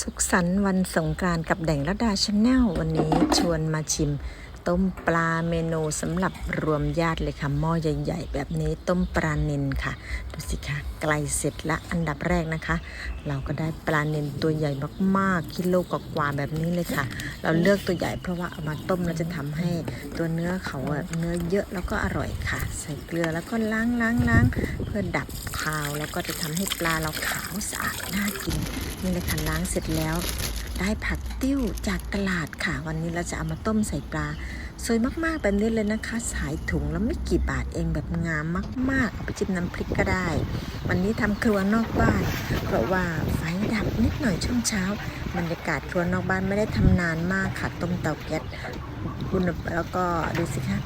สุขสันต์วันสงกรานต์กับแด่งระดาชาแนลวันนี้ชวนมาชิม ต้มปลาเมนูสำหรับรวมญาติเลยค่ะหม้อใหญ่ ๆ แบบนี้ต้มปลาเนินค่ะดูสิคะไกลเสร็จละอันดับแรกนะคะ เราก็ได้ปลาเนินตัวใหญ่มากๆกิโลกว่าแบบนี้เลยค่ะ เราเลือกตัวใหญ่เพราะว่าเอามาต้มแล้วจะทำให้ตัวเนื้อเขาเนื้อเยอะแล้วก็อร่อยค่ะ ใส่เกลือแล้วก็ล้างล้างล้างเพื่อดับคาวแล้วก็จะทำให้ปลาเราขาวสะอาดน่ากิน นี่เลยค่ะล้างเสร็จแล้ว ได้ผักติ้วจากตลาดค่ะ วันนี้เราจะเอามาต้มใส่ปลา สวยมากๆแบบนี้เลยนะคะ สายถุงแล้วไม่กี่บาทเองแบบงามมาก ๆ เอาไปจิ้มน้ำพริกก็ได้ วันนี้ทำครัวนอกบ้าน เพราะว่าไฟดับนิดหน่อยช่วงเช้า บรรยากาศครัวนอกบ้านไม่ได้ทำนานมากค่ะต้มเตาแก๊สคุณแล้วก็ดูสิคะ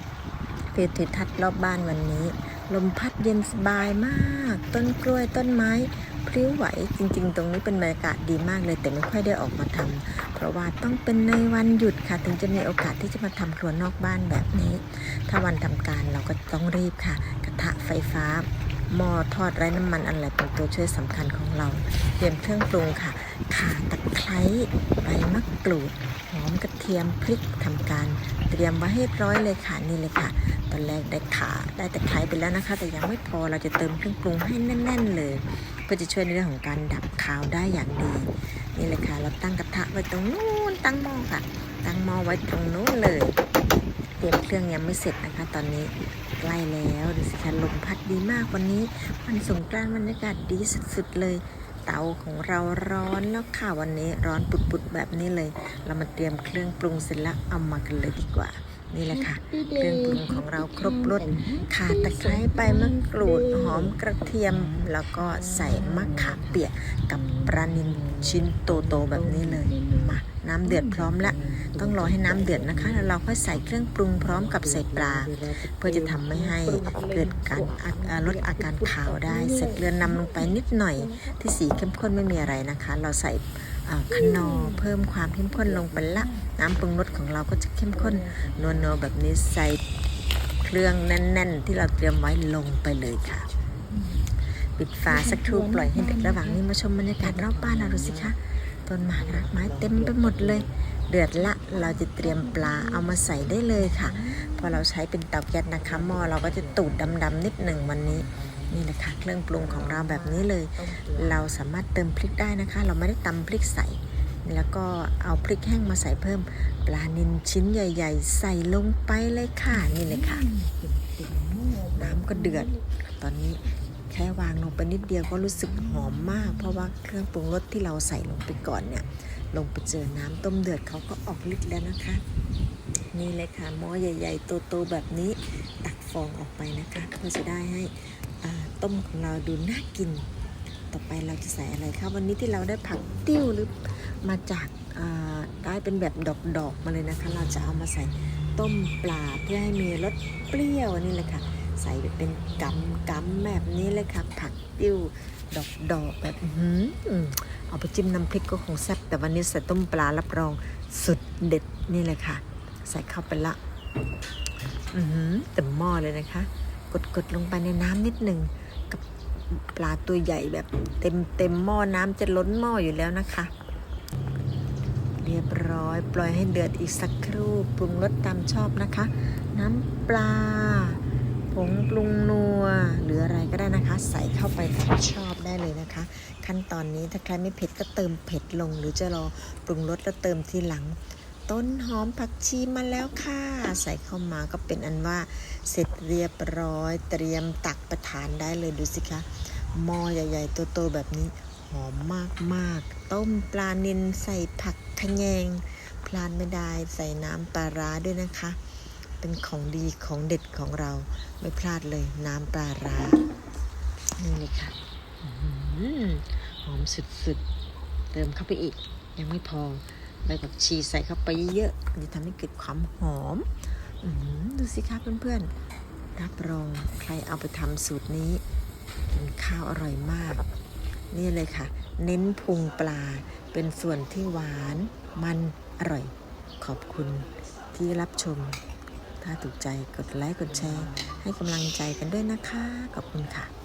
ฟิวทิทัศน์รอบบ้านวันนี้ ลมพัดเย็นสบายมาก ต้นกล้วยต้นไม้ พลิ้วไหวจริง ๆ ตรงนี้เป็นบรรยากาศดีมากเลย แต่ไม่ค่อยได้ออกมาทำเพราะว่าต้องเป็นในวันหยุดค่ะ ถึงจะมีโอกาสที่จะมาทำครัวนอกบ้านแบบนี้ ถ้าวันทำการเราก็ต้องรีบค่ะ กระทะไฟฟ้า หม้อทอดไร้น้ำมันอะไรเป็นตัวช่วยสำคัญของเรา เตรียมเครื่องปรุงค่ะข่าตะไคร้ใบมะกรูดหอมกระเทียมพริกทำการ เตรียมไว้ให้ร้อยเลยค่ะนี่เลยค่ะตอนแรกได้ขาได้ตะไคร้ไปแล้วนะคะ แต่ยังไม่พอเราจะเติมเครื่องปรุงให้แน่น ๆ เลยเพื่อจะช่วยในเรื่องของการดับคาวได้อย่างดี นี่เลยค่ะ เราตั้งกระทะไว้ตรงนู้นตั้งหม้อค่ะ ตั้งหม้อไว้ตรงนู้นเลย เตรียมเครื่องยังไม่เสร็จนะคะ ตอนนี้ ใกล้แล้วดูสิคะลมพัดดีมากวันนี้วันสงกรานต์บรรยากาศดีสุดๆเลยเตาของเราร้อนแล้วค่ะวันนี้ร้อนปุดๆแบบนี้เลย เรามาเตรียมเครื่องปรุงเสร็จแล้วเอามากันเลยดีกว่า นี่แหละค่ะ เครื่องปรุงของเราครบรสข่าตะไคร้ใบมะกรูดหอมกระเทียม แล้วก็ใส่มะขามเปียกกับปลานิลชิ้นโตๆแบบนี้เลยมา น้ำเดือดพร้อมแล้วต้องรอให้น้ำเดือดนะคะ แล้วเราค่อยใส่เครื่องปรุงพร้อมกับใส่ปลา เพื่อจะทำไม่ให้เกิดการลดอาการขาวได้ ใส่เกลือนำลงไปนิดหน่อย ที่สีเข้มข้นไม่มีอะไรนะคะ เราใส่อ่าขนอเพิ่มความเข้มข้นลงไปละ น้ำปรุงรสของเราก็จะเข้มข้นนัวๆแบบนี้ใส่เครื่องแน่น ๆ ที่เราเตรียมไว้ลงไปเลยค่ะ ปิดฝาสักครู่ปล่อยให้เดือดระหว่างนี้มาชมบรรยากาศรอบบ้านเราดูสิคะ ต้นไม้รักไม้เต็มไปหมดเลย เดือดละเราจะเตรียมปลาเอามาใส่ได้เลยค่ะ พอเราใช้เป็นเตาแก๊สนะคะหม้อเราก็จะตูดดำๆนิดหนึ่งวันนี้นี่แหละค่ะเครื่องปรุงของเราแบบนี้เลย เราสามารถเติมพริกได้นะคะ เราไม่ได้ตำพริกใส่ แล้วก็เอาพริกแห้งมาใส่เพิ่ม ปลานิลชิ้นใหญ่ ๆ ใส่ลงไปเลยค่ะนี่เลยค่ะ น้ำก็เดือด ตอนนี้ ค่วางลงไปนิดเดียวก็รู้สึกหอมมาก เพราะว่าเครื่องปรุงรสที่เราใส่ลงไปก่อนเนี่ย ลงไปเจอน้ำต้มเดือดเขาก็ออกฤทธิ์แล้วนะคะ นี่เลยค่ะหม้อใหญ่ ๆ โตๆแบบนี้ตักฟองออกไปนะคะเพื่อจะได้ให้ต้มของเราดูน่ากิน ต่อไปเราจะใส่อะไรคะวันนี้ที่เราได้ผักติ้วหรือมาจากได้เป็นแบบดอกๆมาเลยนะคะ เราจะเอามาใส่ต้มปลาเพื่อให้มีรสเปรี้ยวนี่เลยค่ะ ใส่เป็นกำกำแบบนี้เลยค่ะ ผักติ้วดอกดอกแบบอือเอาไปจิ้มน้ำพริกก็คงแซ่บแต่วันนี้ใส่ต้มปลารับรองสุดเด็ดนี่เลยค่ะ ใส่เข้าไปละอือเต็มหม้อเลยนะคะ กดกดลงไปในน้ำนิดหนึ่งกับปลาตัวใหญ่แบบเต็มเต็มหม้อน้ำจะล้นหม้ออยู่แล้วนะคะ เรียบร้อย ปล่อยให้เดือดอีกสักครู่ปรุงรสตามชอบนะคะ น้ำปลา งปรุงนัวหรืออะไรก็ได้นะคะ ใส่เข้าไปตามชอบได้เลยนะคะ ขั้นตอนนี้ถ้าใครไม่เผ็ดก็เติมเผ็ดลง หรือจะรอปรุงรสแล้วเติมทีหลัง ต้นหอมผักชีมาแล้วค่ะ ใส่เข้ามาก็เป็นอันว่าเสร็จเรียบร้อย เตรียมตักประทานได้เลยดูสิคะหม้อใหญ่ ๆ โตๆแบบนี้หอมมากๆ ต้มปลานิลใส่ผักขะแยง พลาดไม่ได้ใส่น้ำปลาร้าด้วยนะคะ เป็นของดีของเด็ดของเราไม่พลาดเลยน้ำปลาร้านี่เลยค่ะหอมสุดๆเติมเข้าไปอีก ยังไม่พอใบผักชีใส่เข้าไปเยอะๆจะทำให้เกิดความหอมอดูสิคะเพื่อนๆ รับรองใครเอาไปทำสูตรนี้กินข้าวอร่อยมาก นี่เลยค่ะ เน้นพุงปลาเป็นส่วนที่หวานมันอร่อย ขอบคุณที่รับชม ถ้าถูกใจกดไลค์กดแชร์ ให้กำลังใจกันด้วยนะคะ ขอบคุณค่ะ